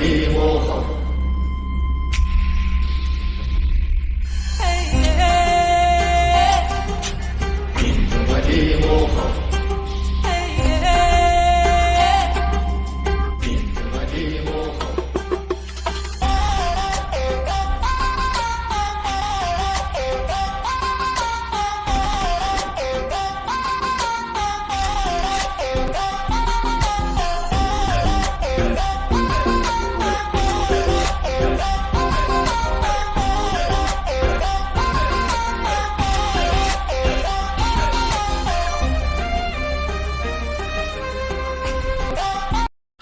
一幕你怎的我好